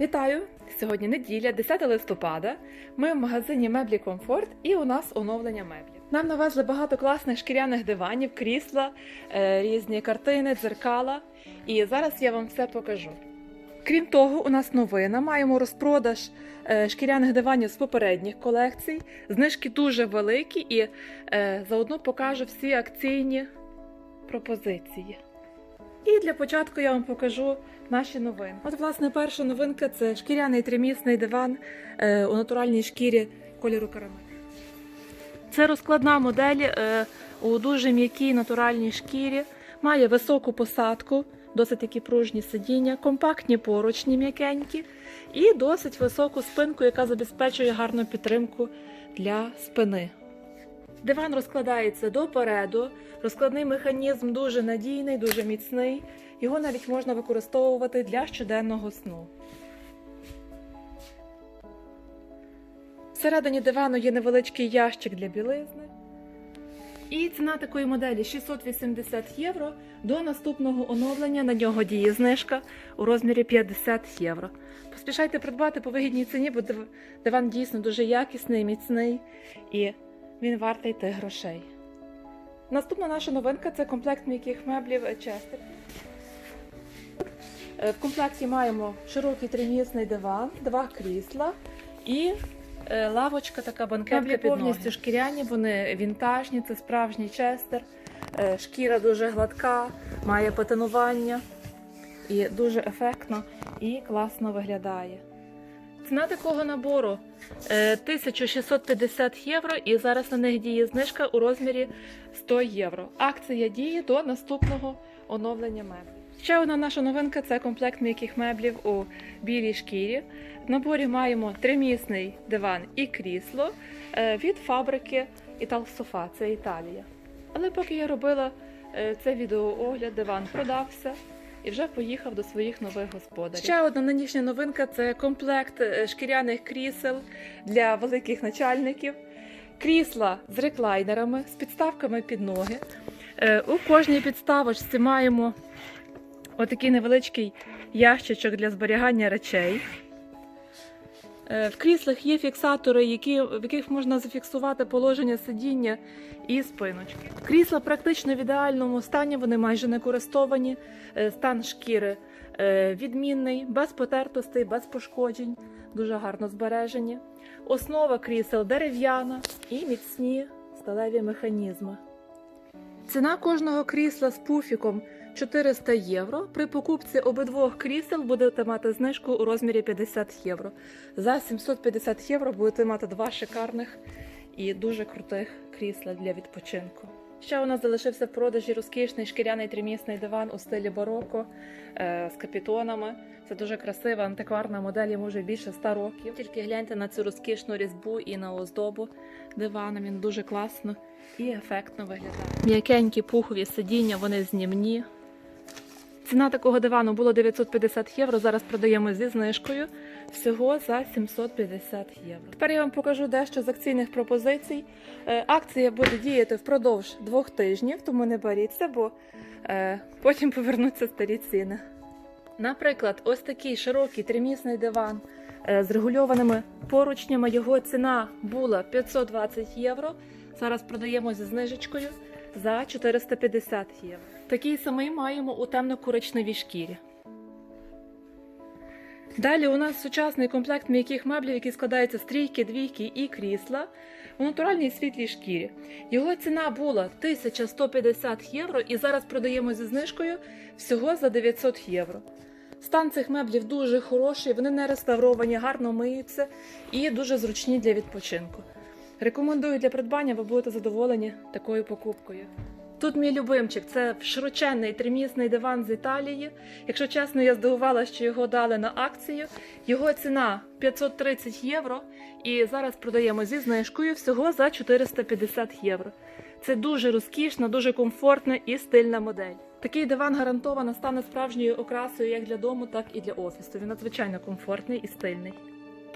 Вітаю! Сьогодні неділя, 10 листопада. Ми в магазині меблі Комфорт і у нас оновлення меблів. Нам навезли багато класних шкіряних диванів, крісла, е, різні картини, дзеркала. І зараз я вам все покажу. Крім того, у нас новина. Маємо розпродаж е, шкіряних диванів з попередніх колекцій. Знижки дуже великі і е, заодно покажу всі акційні пропозиції. І для початку я вам покажу наші новини. От, власне, перша новинка це шкіряний тримісний диван е, у натуральній шкірі кольору карамель. Це розкладна модель е, у дуже м'якій натуральній шкірі, має високу посадку, досить такі пружні сидіння, компактні поручні м'якенькі і досить високу спинку, яка забезпечує гарну підтримку для спини. Диван розкладається допереду, розкладний механізм дуже надійний, дуже міцний. Його навіть можна використовувати для щоденного сну. Всередині дивану є невеличкий ящик для білизни. І ціна такої моделі 680 євро. До наступного оновлення на нього діє знижка у розмірі 50 євро. Поспішайте придбати по вигідній ціні, бо диван дійсно дуже якісний, міцний і він вартий тих грошей. Наступна наша новинка це комплект м'яких меблів Честер. В комплекті маємо широкий тримісний диван, два крісла і е, лавочка, така банкетка Меблі під повністю шкіряні, вони вінтажні, це справжній честер. Шкіра дуже гладка, має патинування і дуже ефектно і класно виглядає. Ціна такого набору е, 1650 євро, і зараз на них діє знижка у розмірі 100 євро. Акція діє до наступного оновлення меблів. Ще одна наша новинка це комплект м'яких меблів у білій шкірі. В наборі маємо тримісний диван і крісло е, від фабрики Італсофа, це Італія. Але поки я робила е, це відеоогляд, диван продався і вже поїхав до своїх нових господарів. Ще одна нинішня новинка це комплект е, шкіряних крісел для великих начальників. Крісла з реклайнерами, з підставками під ноги. Е, У кожній підставочці маємо отакий невеличкий ящичок для зберігання речей. Е, В кріслах є фіксатори, які, в яких можна зафіксувати положення сидіння і спиночки. Крісла практично в ідеальному стані, вони майже не користовані. Е, Стан шкіри е, відмінний, без потертостей, без пошкоджень, дуже гарно збережені. Основа крісел дерев'яна і міцні сталеві механізми. Ціна кожного крісла з пуфіком 400 євро. При покупці обидвох крісел будете мати знижку у розмірі 50 євро. За 750 євро будете мати два шикарних і дуже крутих крісла для відпочинку. Ще у нас залишився в продажі розкішний шкіряний тримісний диван у стилі бароко е, з капітонами. Це дуже красива антикварна модель, вже більше 100 років. Тільки гляньте на цю розкішну різьбу і на оздобу дивана. Він дуже класно і ефектно виглядає. М'якенькі пухові сидіння, вони знімні. Ціна такого дивану було 950 євро. Зараз продаємо зі знижкою всього за 750 євро. Тепер я вам покажу дещо з акційних пропозицій. Е, Акція буде діяти впродовж двох тижнів, тому не боріться, бо е, потім повернуться старі ціни. Наприклад, ось такий широкий тримісний диван е, з регульованими поручнями. Його ціна була 520 євро. Зараз продаємо зі знижечкою за 450 євро. Такий самий маємо у темно-коричневій шкірі. Далі у нас сучасний комплект м'яких меблів, який складається з трійки, двійки і крісла у натуральній світлій шкірі. Його ціна була 1150 євро, і зараз продаємо зі знижкою всього за 900 євро. Стан цих меблів дуже хороший, вони не реставровані, гарно миються і дуже зручні для відпочинку. Рекомендую для придбання, ви будете задоволені такою покупкою. Тут мій любимчик це широченний тримісний диван з Італії. Якщо чесно, я здивувала, що його дали на акцію. Його ціна 530 євро, і зараз продаємо зі знижкою всього за 450 євро. Це дуже розкішна, дуже комфортна і стильна модель. Такий диван гарантовано стане справжньою окрасою як для дому, так і для офісу. Він надзвичайно комфортний і стильний.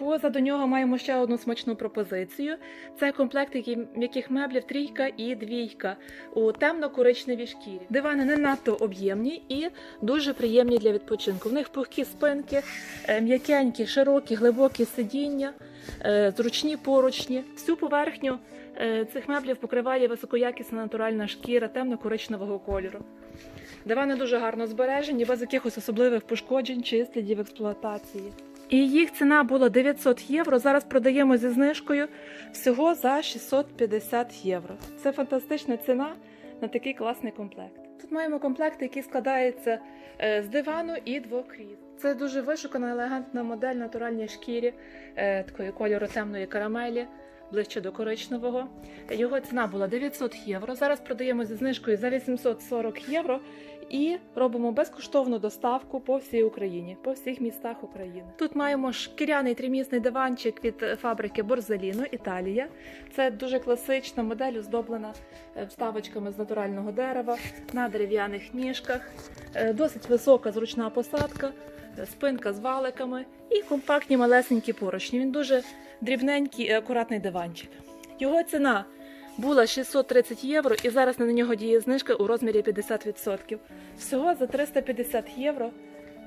Позаду нього маємо ще одну смачну пропозицію. Це комплект м'яких меблів трійка і двійка у темно-коричневій шкірі. Дивани не надто об'ємні і дуже приємні для відпочинку. В них пухкі спинки, е, м'якенькі, широкі, глибокі сидіння, е, зручні поручні. Всю поверхню е, цих меблів покриває високоякісна натуральна шкіра темно-коричневого кольору. Дивани дуже гарно збережені, без якихось особливих пошкоджень чи слідів експлуатації. І їх ціна була 900 євро. Зараз продаємо зі знижкою всього за 650 євро. Це фантастична ціна на такий класний комплект. Тут маємо комплект, який складається е, з дивану і двох кріс. Це дуже вишукана, елегантна модель натуральній шкірі, е, такої кольору темної карамелі, ближче до коричневого. Його ціна була 900 євро. Зараз продаємо зі знижкою за 840 євро і робимо безкоштовну доставку по всій Україні, по всіх містах України. Тут маємо шкіряний тримісний диванчик від фабрики Борзаліно, Італія. Це дуже класична модель, оздоблена е, вставочками з натурального дерева на дерев'яних ніжках. Е, Досить висока зручна посадка, спинка з валиками і компактні малесенькі поручні. Він дуже дрібненький і акуратний диванчик. Його ціна була 630 євро, і зараз на нього діє знижка у розмірі 50%. Всього за 350 євро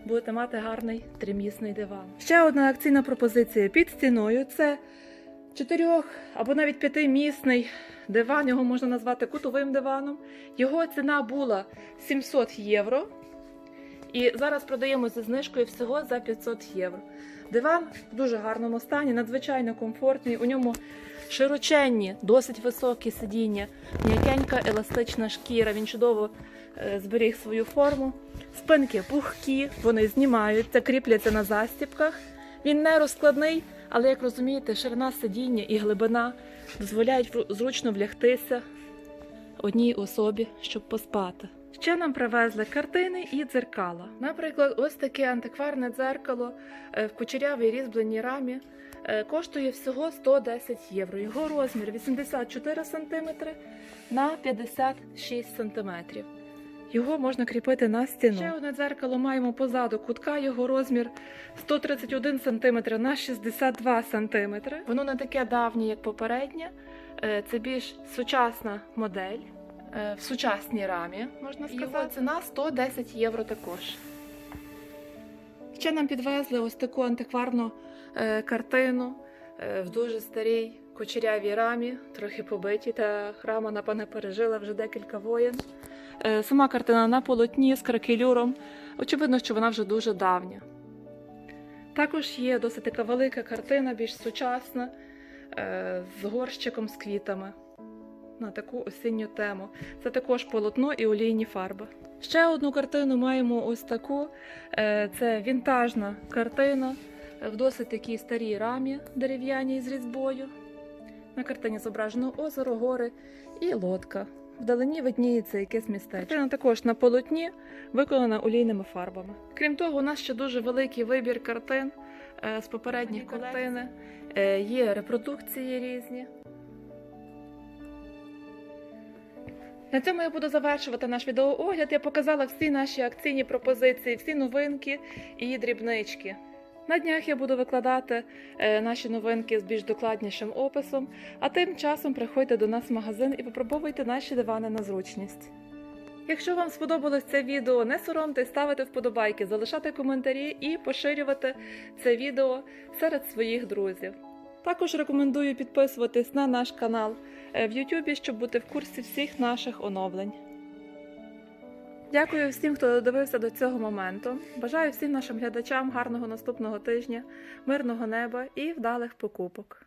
будете мати гарний тримісний диван. Ще одна акційна пропозиція під стіною це чотирьох або навіть п'ятимісний диван. Його можна назвати кутовим диваном. Його ціна була 700 євро. І зараз продаємо зі знижкою всього за 500 євро. Диван в дуже гарному стані, надзвичайно комфортний. У ньому широченні, досить високі сидіння, м'якенька еластична шкіра. Він чудово е, зберіг свою форму. Спинки пухкі, вони знімаються, кріпляться на застіпках. Він не розкладний, але як розумієте, ширина сидіння і глибина дозволяють зручно влягтися одній особі, щоб поспати. Ще нам привезли картини і дзеркала. Наприклад, ось таке антикварне дзеркало е, в кучерявій різьбленій рамі е, коштує всього 110 євро. Його розмір 84 см на 56 см. Його можна кріпити на стіну. Ще одне дзеркало маємо позаду кутка. Його розмір 131 см на 62 см. Воно не таке давнє, як попереднє. Е, Це більш сучасна модель в сучасній рамі, можна сказати. Його ціна 110 євро також. Ще нам підвезли ось таку антикварну е, картину е, в дуже старій кучерявій рамі, трохи побиті, та рама, напевне, пережила вже декілька воєн. Е, сама картина на полотні з кракелюром. Очевидно, що вона вже дуже давня. Також є досить така велика картина, більш сучасна, е, з горщиком з квітами на таку осінню тему. Це також полотно і олійні фарби. Ще одну картину маємо ось таку. Е, Це вінтажна картина в досить такій старій рамі дерев'яній з різьбою. На картині зображено озеро, гори і лодка. Вдалині видніється якесь містечко. Картина також на полотні, виконана олійними фарбами. Крім того, у нас ще дуже великий вибір картин е, з попередніх картини. Е, Є репродукції різні. На цьому я буду завершувати наш відеоогляд. Я показала всі наші акційні пропозиції, всі новинки і дрібнички. На днях я буду викладати е, наші новинки з більш докладнішим описом, а тим часом приходьте до нас в магазин і попробуйте наші дивани на зручність. Якщо вам сподобалось це відео, не соромтесь ставити вподобайки, залишати коментарі і поширювати це відео серед своїх друзів. Також рекомендую підписуватись на наш канал е, в YouTube, щоб бути в курсі всіх наших оновлень. Дякую всім, хто додивився до цього моменту. Бажаю всім нашим глядачам гарного наступного тижня, мирного неба і вдалих покупок.